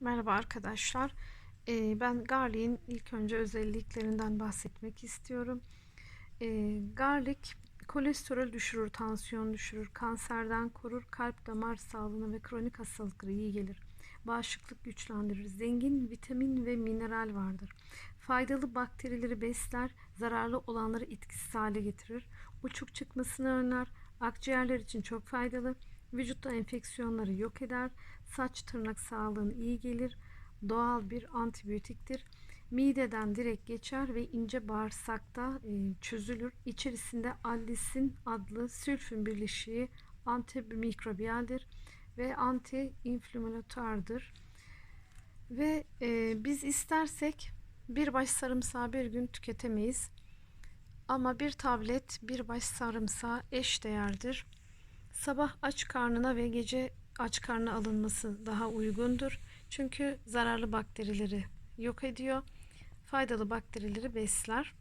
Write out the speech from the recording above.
Merhaba arkadaşlar. Ee, ben garliğin ilk önce özelliklerinden bahsetmek istiyorum. Ee, garlic kolesterol düşürür, tansiyon düşürür, kanserden korur, kalp damar sağlığına ve kronik hastalıklara iyi gelir. Bağışıklık güçlendirir. Zengin vitamin ve mineral vardır. Faydalı bakterileri besler, zararlı olanları etkisiz hale getirir. Uçuk çıkmasını önler, akciğerler için çok faydalı. Vücutta enfeksiyonları yok eder. Saç tırnak sağlığına iyi gelir. Doğal bir antibiyotiktir. Mideden direkt geçer ve ince bağırsakta e, çözülür. İçerisinde allisin adlı sülfün birleşiği antimikrobiyaldir ve anti-inflamatuardır. Ve e, biz istersek bir baş sarımsağı bir gün tüketemeyiz. Ama bir tablet bir baş sarımsağı eş değerdir. Sabah aç karnına ve gece aç karnına alınması daha uygundur. Çünkü zararlı bakterileri yok ediyor. Faydalı bakterileri besler.